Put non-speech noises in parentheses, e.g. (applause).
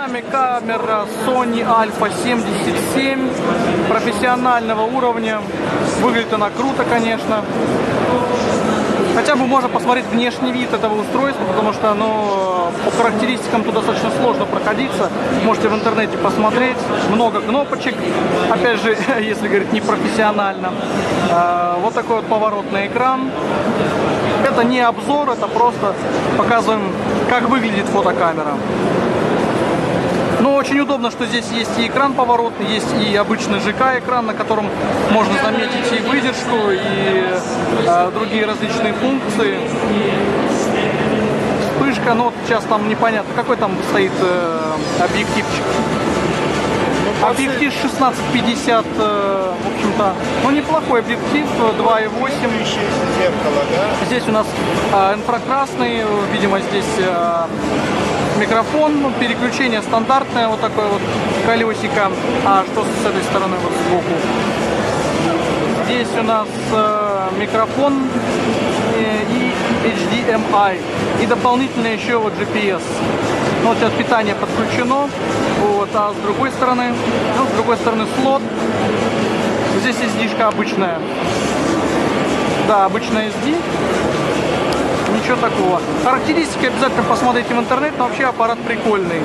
вами камера Sony Alpha 77 профессионального уровня. Выглядит она круто, конечно. Хотя бы можно посмотреть внешний вид этого устройства, потому что оно по характеристикам тут достаточно сложно проходиться. Можете в интернете посмотреть. Много кнопочек, опять же, (laughs) если говорить не профессионально. А, Вот такой вот поворотный экран. Это не обзор, это просто показываем, как выглядит фотокамера. Но очень удобно, что здесь есть и экран поворотный, есть и обычный ЖК-экран, на котором можно заметить и выдержку, и э, другие различные функции. Вспышка, ну вот сейчас там непонятно, какой там стоит э, объективчик. Объектив 1650, э, в общем-то, ну неплохой объектив, э, 2.8. зеркало, да? Здесь у нас э, инфракрасный, видимо, здесь э, микрофон, ну, переключение стандартное, вот такое вот колесико. А что с этой стороны вот сбоку? Здесь у нас э, микрофон э, и HDMI. И дополнительно еще вот GPS. Ну, вот сейчас питание подключено. Вот, а с другой стороны, ну, с другой стороны слот. Здесь SD-шка обычная. Да, обычная SD. Ничего такого. Характеристики обязательно посмотрите в интернете, но вообще аппарат прикольный.